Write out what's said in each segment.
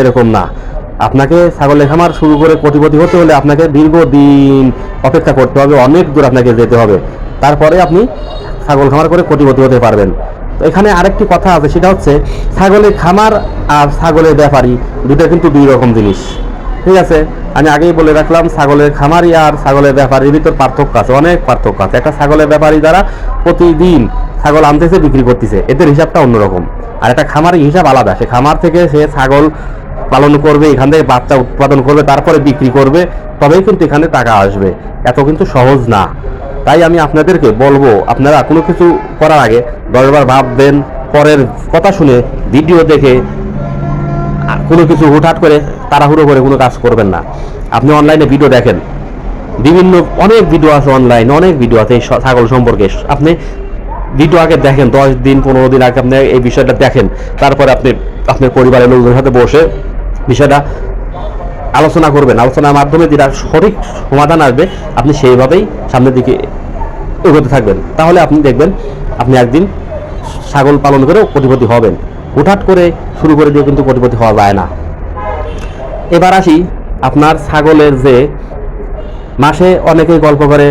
এরকম না। আপনাকে ছাগলের খামার শুরু করে কোটিপতি হতে হলে আপনাকে দীর্ঘদিন অপেক্ষা করতে হবে, অনেক দূর আপনাকে যেতে হবে। তারপরে আপনি ছাগল খামার করে কোটিপতি হতে পারবেন। তো এখানে আরেকটি কথা আছে, সেটা হচ্ছে ছাগলের খামার আর ছাগলের ব্যাপারী দুটো কিন্তু দুই রকম জিনিস। ঠিক আছে? আমি আগেই বলে রাখলাম, ছাগলের খামারি আর ছাগলের ব্যাপারীর ভিতর পার্থক্য আছে, অনেক পার্থক্য আছে। একটা ছাগলের ব্যাপারী দ্বারা প্রতিদিন ছাগল আনতেছে, বিক্রি করতেছে, এদের হিসাবটা অন্যরকম। আর একটা খামারি হিসাব আলাদা, সে খামার থেকে সে ছাগল পালন করবে, এখান থেকে বাচ্চা উৎপাদন করবে, তারপরে বিক্রি করবে, তবেই কিন্তু এখানে টাকা আসবে। এত কিন্তু সহজ না। তাই আমি আপনাদেরকে বলব, আপনারা কোনো কিছু করার আগে দশবার ভাববেন, পরের কথা শুনে ভিডিও দেখে কোনো কিছু হুটহাট করে তাড়াহুড়ো করে কোনো কাজ করবেন না। আপনি অনলাইনে ভিডিও দেখেন। বিভিন্ন, অনেক ভিডিও আছে অনলাইনে অনেক ভিডিও আছে এই ছাগল সম্পর্কে। আপনি ভিডিও আগে দেখেন, দশ দিন, পনেরো দিন আগে আপনি এই বিষয়টা দেখেন। তারপরে আপনি, আপনার পরিবারের লোকজনের সাথে বসে বিষয়টা আলোচনা করবেন। আলোচনার মাধ্যমে যেটা সঠিক সমাধান আসবে, আপনি সেইভাবেই সামনের দিকে এগোতে থাকবেন। তাহলে আপনি দেখবেন, আপনি একদিন ছাগল পালন করেও কোটিপতি হবেন। হুটহাট করে শুরু করে দিয়ে কিন্তু কোটিপতি হওয়া যায় না। এবার আসি আপনার ছাগলের যে মাসে অনেকেই গল্প করে,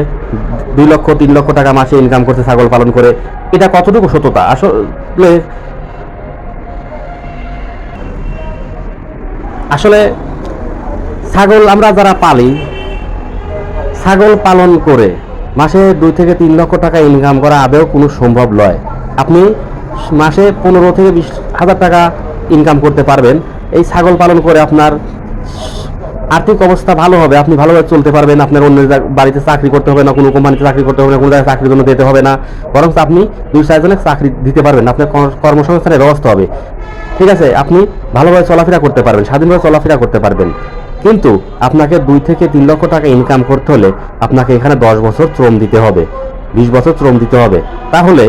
দুই লক্ষ, তিন লক্ষ টাকা মাসে ইনকাম করছে ছাগল পালন করে। এটা কতটুকু সত্যতা? আসলে আসলে ছাগল আমরা যারা পালি, ছাগল পালন করে মাসে দুই থেকে তিন লক্ষ টাকা ইনকাম করা আদৌ কোনো সম্ভব নয়। আপনি মাসে পনেরো থেকে বিশ হাজার টাকা ইনকাম করতে পারবেন। এই ছাগল পালন করে আপনার আর্থিক অবস্থা ভালো হবে, আপনি ভালোভাবে চলতে পারবেন, আপনার অন্য বাড়িতে চাকরি করতে হবে না, কোনো কোম্পানিতে চাকরি করতে হবে না, কোনো জায়গায় চাকরির জন্য যেতে হবে না। বরং আপনি দুই চারজনের চাকরি দিতে পারবেন, আপনার কর্মসংস্থানের ব্যবস্থা হবে। ঠিক আছে, আপনি ভালোভাবে চলাফেরা করতে পারবেন, স্বাধীনভাবে চলাফেরা করতে পারবেন। কিন্তু আপনাকে দুই থেকে তিন লক্ষ টাকা ইনকাম করতে হলে আপনাকে এখানে দশ বছর শ্রম দিতে হবে, বিশ বছর শ্রম দিতে হবে। তাহলে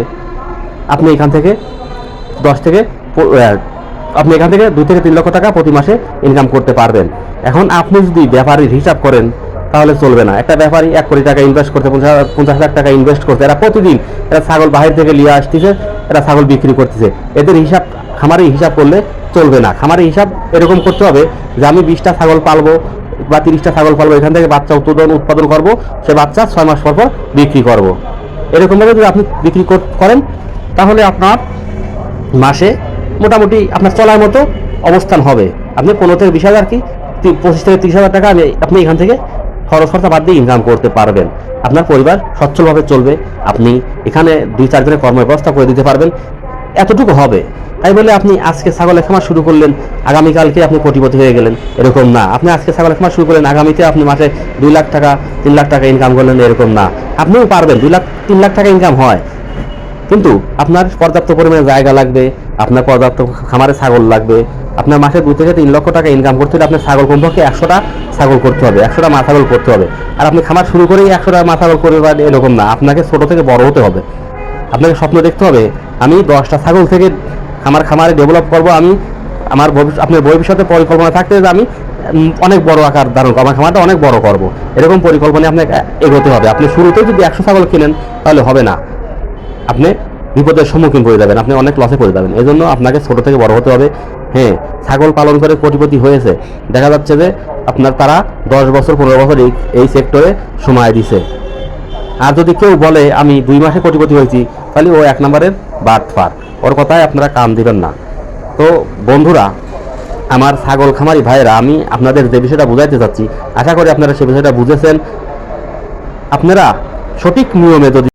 আপনি এখান থেকে দশ থেকে আপনি এখান থেকে দুই থেকে তিন লক্ষ টাকা প্রতি মাসে ইনকাম করতে পারবেন। এখন আপনি যদি ব্যাপারীর হিসাব করেন, তাহলে চলবে না। একটা ব্যাপারী এক কোটি টাকা ইনভেস্ট করতে পঞ্চাশ লাখ টাকা ইনভেস্ট করতে এরা প্রতিদিন এরা ছাগল বাহির থেকে নিয়ে আসতেছে, এরা ছাগল বিক্রি করতেছে। এদের হিসাব খামারে হিসাব করলে চলবে না। খামারে হিসাব এরকম করতে হবে যে আমি বিশটা ছাগল পালবো বা তিরিশটা ছাগল পালবো, এখান থেকে বাচ্চা উৎপাদন উৎপাদন করব, সে বাচ্চা ছয় মাস পর পর বিক্রি করব। এরকমভাবে যদি আপনি বিক্রি করেন, তাহলে আপনার মাসে মোটামুটি আপনার চলার মতো অবস্থান হবে। আপনি পনেরো থেকে বিশ হাজার কি পঁচিশ থেকে তিরিশ হাজার টাকা আপনি- এখান থেকে খরচ খরচা বাদ দিয়ে ইনকাম করতে পারবেন। আপনার পরিবার সচ্ছলভাবে চলবে। আপনি এখানে দুই চারজনের কর্ম ব্যবস্থা করে দিতে পারবেন। এতটুকু হবে। তাই বলে আপনি আজকে ছাগলের খামার শুরু করলেন, আগামীকালকে আপনি কোটিপতি হয়ে গেলেন। এরকম না। আপনি আজকে ছাগলের খামার শুরু করলেন, আগামীতে আপনি মাসে দুই লাখ টাকা, তিন লাখ টাকা ইনকাম করলেন, এরকম না। আপনিও পারবেন, দুই লাখ, তিন লাখ টাকা ইনকাম হয়। কিন্তু আপনার পর্যাপ্ত পরিমাণে জায়গা লাগবে, আপনার পর্যাপ্ত খামারে ছাগল লাগবে। আপনার মাসে দু থেকে তিন লক্ষ টাকা ইনকাম করতে হলে আপনার ছাগল কমপক্ষে একশোটা ছাগল করতে হবে, একশোটা মা ছাগল করতে হবে। আর আপনি খামার শুরু করেই একশোটা মা ছাগল করবে বা এরকম না। আপনাকে ছোট থেকে বড় হতে হবে। আপনাকে স্বপ্ন দেখতে হবে, আমি দশটা ছাগল থেকে আমার খামারে ডেভেলপ করব, আমি আমার ভবিষ্যৎ আপনার ভবিষ্যতে পরিকল্পনা থাকতে যে আমি অনেক বড় আকার ধারণ করব, আমার খামারটা অনেক বড় করব। এরকম পরিকল্পনা আপনাকে এগোতে হবে। আপনি শুরুতেই যদি একশো ছাগল কিনেন, তাহলে হবে না। আপনি বিপদের সম্মুখীন পড়ে যাবেন, আপনি অনেক লসে পড়ে যাবেন। এই জন্য আপনাকে ছোট থেকে বড় হতে হবে। হ্যাঁ ছাগল পালন করে কোটিপতি হয়েছে। দেখা যাচ্ছে যে আপনার তারা দশ বছর, পনেরো বছর এই এই সেক্টরে সময় দিছে। আর যদি কেউ বলে, আমি দুই মাসে কোটিপতি হয়েছি, তাহলে ও এক নম্বরের বাদ ফার ওর কথায় আপনারা কান দিবেন না। তো বন্ধুরা, আমার ছাগল খামারি ভাইয়েরা, আমি আপনাদের যে বিষয়টা বুঝাইতে চাচ্ছি, আশা করি আপনারা সে বিষয়টা বুঝেছেন। আপনারা সঠিক নিয়মে যদি